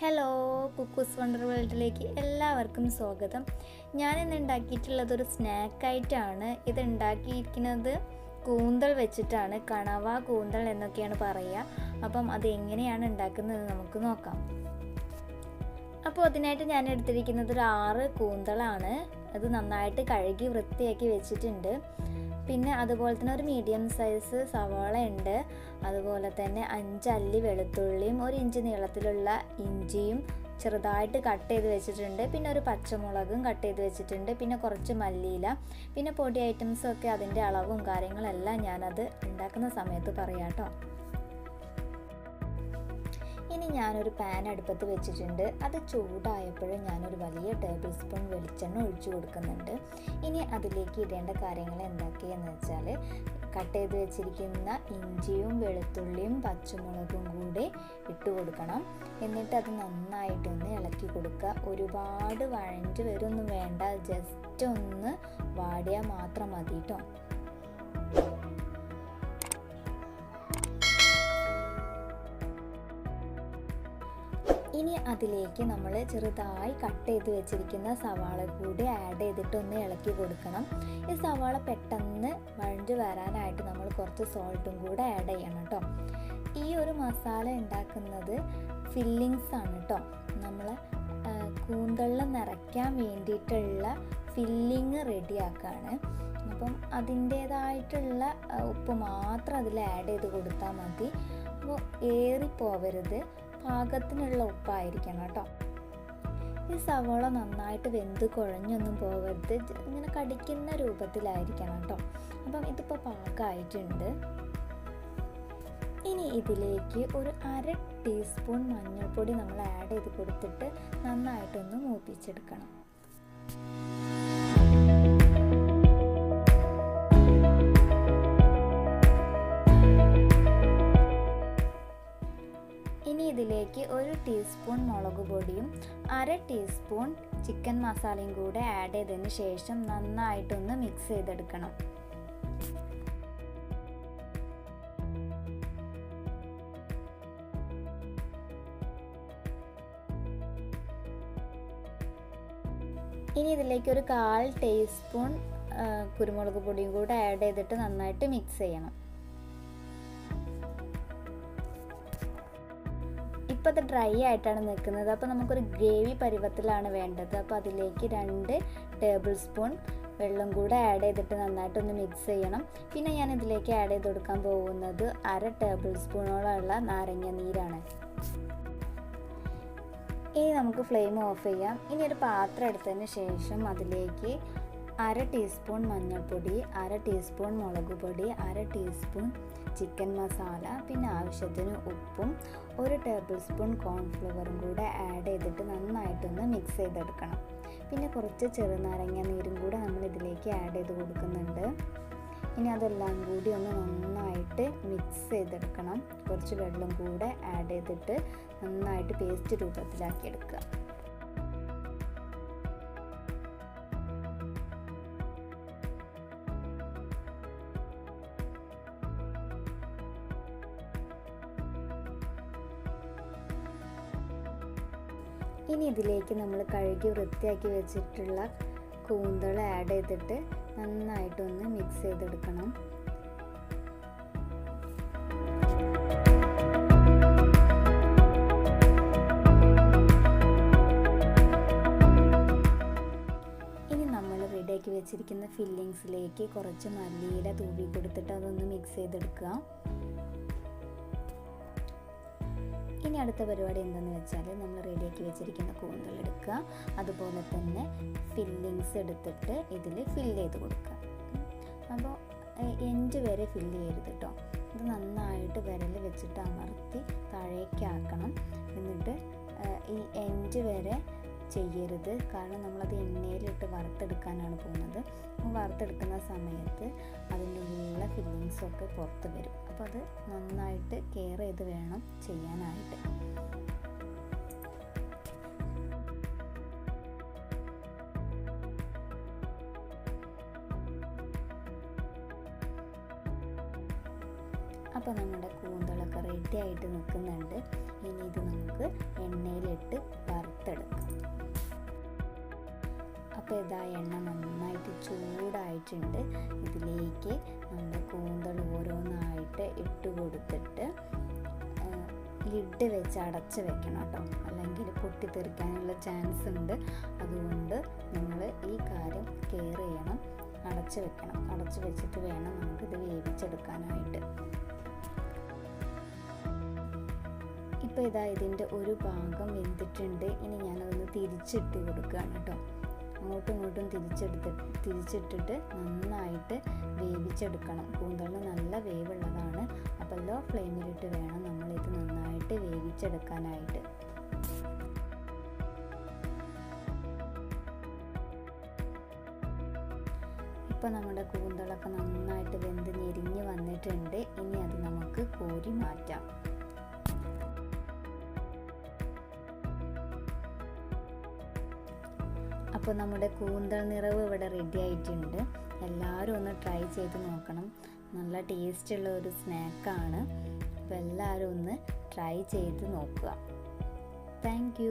Hello cuckoo's wonder വേൾഡിലേക്ക് എല്ലാവർക്കും സ്വാഗതം. ഞാൻ ഇന്ന് ഉണ്ടാക്കിയിട്ടുള്ളത് ഒരു സ്നാക്കായിട്ടാണ് ഇത് ഉണ്ടാക്കിയിരിക്കുന്നത് കൂന്തൽ വെച്ചിട്ടാണ്. കണവ കൂന്തൽ എന്നൊക്കെയാണ് പറയുക. അപ്പം അത് എങ്ങനെയാണ് ഉണ്ടാക്കുന്നത് നമുക്ക് നോക്കാം. അപ്പോൾ അതിനായിട്ട് ഞാൻ എടുത്തിരിക്കുന്നത് ഒരു ആറ് കൂന്തളാണ്. അത് നന്നായിട്ട് കഴുകി വൃത്തിയാക്കി വെച്ചിട്ടുണ്ട്. പിന്നെ അതുപോലെ തന്നെ ഒരു മീഡിയം സൈസ് സവാള ഉണ്ട്. അതുപോലെ തന്നെ അഞ്ച് അല്ലി വെളുത്തുള്ളിയും ഒരു ഇഞ്ച് നീളത്തിലുള്ള ഇഞ്ചിയും ചെറുതായിട്ട് കട്ട് ചെയ്ത് വെച്ചിട്ടുണ്ട്. പിന്നെ ഒരു പച്ചമുളകും കട്ട് ചെയ്ത് വെച്ചിട്ടുണ്ട്. പിന്നെ കുറച്ച് മല്ലിയില പിന്നെ പൊടി ഐറ്റംസും ഒക്കെ അതിന്റെ അളവും കാര്യങ്ങളെല്ലാം ഞാനത് ഉണ്ടാക്കുന്ന സമയത്ത് പറയാം കേട്ടോ. ഇനി ഞാനൊരു പാൻ അടുപ്പത്ത് വെച്ചിട്ടുണ്ട്. അത് ചൂടായപ്പോൾ ഞാനൊരു വലിയ ടേബിൾ സ്പൂൺ വെളിച്ചെണ്ണ ഒഴിച്ചു കൊടുക്കുന്നുണ്ട്. ഇനി അതിലേക്ക് ഇടേണ്ട കാര്യങ്ങൾ എന്തൊക്കെയെന്ന് വെച്ചാൽ കട്ട് ചെയ്ത് വെച്ചിരിക്കുന്ന ഇഞ്ചിയും വെളുത്തുള്ളിയും പച്ചമുളകും കൂടി ഇട്ട് കൊടുക്കണം. എന്നിട്ട് അത് നന്നായിട്ടൊന്ന് ഇളക്കി കൊടുക്കുക. ഒരുപാട് വഴഞ്ഞ് വരൊന്നും വേണ്ട. ജസ്റ്റ് ഒന്ന് വാടിയാൽ മാത്രം മതി കേട്ടോ ഇനി അതിലേക്ക് നമ്മൾ ചെറുതായി കട്ട് ചെയ്ത് വെച്ചിരിക്കുന്ന സവാള കൂടി ആഡ് ചെയ്തിട്ട് ഒന്ന് ഇളക്കി കൊടുക്കണം. ഈ സവാള പെട്ടെന്ന് വഴഞ്ഞു വരാനായിട്ട് നമ്മൾ കുറച്ച് സോൾട്ടും കൂടെ ആഡ് ചെയ്യണം കേട്ടോ ഈ ഒരു മസാല ഉണ്ടാക്കുന്നത് ഫില്ലിങ്സ് ആണ് കേട്ടോ നമ്മൾ കൂന്തള്ളം നിറയ്ക്കാൻ വേണ്ടിയിട്ടുള്ള ഫില്ലിങ് റെഡിയാക്കാണ് അപ്പം അതിന്റേതായിട്ടുള്ള ഉപ്പ് മാത്രം അതിൽ ആഡ് ചെയ്ത് കൊടുത്താൽ മതി. അപ്പോൾ ഏറിപ്പോവരുത്. പാകത്തിനുള്ള ഉപ്പായിരിക്കണം കേട്ടോ. ഈ സവോള നന്നായിട്ട് വെന്ത് കുഴഞ്ഞൊന്നും പോകരുത്. ഇങ്ങനെ കടിക്കുന്ന രൂപത്തിലായിരിക്കണം കേട്ടോ. അപ്പം ഇതിപ്പോൾ പാകമായിട്ടുണ്ട്. ഇനി ഇതിലേക്ക് ഒരു അര ടീസ്പൂൺ മഞ്ഞൾപ്പൊടി നമ്മൾ ആഡ് ചെയ്ത് കൊടുത്തിട്ട് നന്നായിട്ടൊന്ന് മൂപ്പിച്ചെടുക്കണം. ഇതിലേക്ക് ഒരു ടീസ്പൂൺ മുളക് പൊടിയും അര ടീസ്പൂൺ ചിക്കൻ മസാലയും കൂടെ ആഡ് ചെയ്തതിന് ശേഷം നന്നായിട്ടൊന്ന് മിക്സ് ചെയ്തെടുക്കണം. ഇനി ഇതിലേക്ക് ഒരു കാൽ ടീസ്പൂൺ കുരുമുളക് പൊടിയും കൂടെ ആഡ് ചെയ്തിട്ട് നന്നായിട്ട് മിക്സ് ചെയ്യണം. ഇപ്പോൾ അത് ഡ്രൈ ആയിട്ടാണ് നിൽക്കുന്നത്. അപ്പോൾ നമുക്കൊരു ഗ്രേവി പരുവത്തിലാണ് വേണ്ടത്. അപ്പോൾ അതിലേക്ക് രണ്ട് ടേബിൾ സ്പൂൺ വെള്ളം കൂടെ ആഡ് ചെയ്തിട്ട് നന്നായിട്ടൊന്ന് മിക്സ് ചെയ്യണം. പിന്നെ ഞാൻ ഇതിലേക്ക് ആഡ് ചെയ്ത് കൊടുക്കാൻ പോകുന്നത് അര ടേബിൾ സ്പൂണോളമുള്ള നാരങ്ങ നീരാണ്. ഇനി നമുക്ക് ഫ്ലെയിം ഓഫ് ചെയ്യാം. ഇനി ഒരു പാത്രം എടുത്തതിന് ശേഷം അതിലേക്ക് അര ടീസ്പൂൺ മഞ്ഞൾപ്പൊടി അര ടീസ്പൂൺ മുളക് പൊടി അര ടീസ്പൂൺ ചിക്കൻ മസാല പിന്നെ ആവശ്യത്തിന് ഉപ്പും ഒരു ടേബിൾ സ്പൂൺ കോൺഫ്ലവറും കൂടെ ആഡ് ചെയ്തിട്ട് നന്നായിട്ടൊന്ന് മിക്സ് ചെയ്തെടുക്കണം. പിന്നെ കുറച്ച് ചെറുനാരങ്ങ നീരും കൂടെ നമ്മൾ ഇതിലേക്ക് ആഡ് ചെയ്ത് കൊടുക്കുന്നുണ്ട്. ഇനി അതെല്ലാം കൂടി ഒന്ന് നന്നായിട്ട് മിക്സ് ചെയ്തെടുക്കണം. കുറച്ച് വെള്ളം കൂടെ ആഡ് ചെയ്തിട്ട് നന്നായിട്ട് പേസ്റ്റ് രൂപത്തിലാക്കി എടുക്കുക. ഇനി ഇതിലേക്ക് നമ്മൾ കഴുകി വൃത്തിയാക്കി വെച്ചിട്ടുള്ള കൂന്തൾ ആഡ് ചെയ്തിട്ട് നന്നായിട്ടൊന്ന് മിക്സ് ചെയ്തെടുക്കണം. റെഡിയാക്കി വെച്ചിരിക്കുന്ന ഫില്ലിങ്സിലേക്ക് കുറച്ച് മല്ലിയില തൂവി കൊടുത്തിട്ട് അതൊന്ന് മിക്സ് ചെയ്തെടുക്കുക. ഇനി അടുത്ത പരിപാടി എന്താണെന്ന് വെച്ചാൽ നമ്മൾ റെഡിയാക്കി വെച്ചിരിക്കുന്ന കൂന്തൽ എടുക്കുക. അതുപോലെ തന്നെ ഫില്ലിങ്സ് എടുത്തിട്ട് ഇതിൽ ഫില്ല് ചെയ്ത് കൊടുക്കുക. അപ്പോൾ എൻഡ് വരെ ഫില്ല് ചെയ്യരുത് കേട്ടോ ഇത് നന്നായിട്ട് വിരൽ വെച്ചിട്ട് അമർത്തി താഴേക്കാക്കണം എന്നിട്ട് ഈ എൻഡ് വരെ ചെയ്യരുത്. കാരണം നമ്മളത് എണ്ണയിലിട്ട് വറുത്തെടുക്കാനാണ് പോകുന്നത്. വറുത്തെടുക്കുന്ന സമയത്ത് അതിന്റെ ഉള്ള ഫില്ലിങ്സൊക്കെ പുറത്ത് വരും. അപ്പോൾ അത് നന്നായിട്ട് കെയർ ചെയ്ത് വേണം ചെയ്യാനായിട്ട്. അപ്പോൾ നമ്മുടെ കൂന്തളൊക്കെ റെഡി ആയിട്ട് നിൽക്കുന്നുണ്ട്. ഇനി ഇത് നമുക്ക് എണ്ണയിലിട്ട് വറുത്തെടുക്കാം. അപ്പോൾ ഇതാ എണ്ണ നന്നായിട്ട് ചൂടായിട്ടുണ്ട്. ഇതിലേക്ക് നമ്മുടെ കൂന്തൽ ഓരോന്നായിട്ട് ഇട്ട് കൊടുത്തിട്ട് ലിഡ് വെച്ച് അടച്ച് വെക്കണം കേട്ടോ. അല്ലെങ്കിൽ പൊട്ടിത്തെറിക്കാനുള്ള ചാൻസ് ഉണ്ട്. അതുകൊണ്ട് നിങ്ങൾ ഈ കാര്യം കെയർ ചെയ്യണം. അടച്ച് വെക്കണം. അടച്ച് വെച്ചിട്ട് വേണം നമുക്കിത് വേവിച്ചെടുക്കാനായിട്ട്. ഇപ്പോൾ ഇതാ ഇതിന്റെ ഒരു ഭാഗം വെന്തിട്ടുണ്ട്. ഇനി ഞാനതൊന്ന് തിരിച്ചിട്ട് കൊടുക്കുകയാണ് കേട്ടോ. അങ്ങോട്ടും ഇങ്ങോട്ടും തിരിച്ചെടുത്ത് തിരിച്ചിട്ടിട്ട് നന്നായിട്ട് വേവിച്ചെടുക്കണം. കൂന്തളിന് നല്ല വേവുള്ളതാണ്. അപ്പോൾ ലോ ഫ്ലെയിമിലിട്ട് വേണം നമ്മളിത് നന്നായിട്ട് വേവിച്ചെടുക്കാനായിട്ട്. ഇപ്പോൾ നമ്മുടെ കൂന്തളൊക്കെ നന്നായിട്ട് വെന്ത് ഞെരിഞ്ഞ് വന്നിട്ടുണ്ട്. ഇനി അത് നമുക്ക് കോരി മാറ്റാം. അപ്പോൾ നമ്മുടെ കൂന്തൽ നിറവ് ഇവിടെ റെഡി ആയിട്ടുണ്ട്. എല്ലാവരും ഒന്ന് ട്രൈ ചെയ്ത് നോക്കണം. നല്ല ടേസ്റ്റ് ഉള്ള ഒരു സ്നാക്കാണ് അപ്പോൾ എല്ലാവരും ഒന്ന് ട്രൈ ചെയ്ത് നോക്കുക. താങ്ക്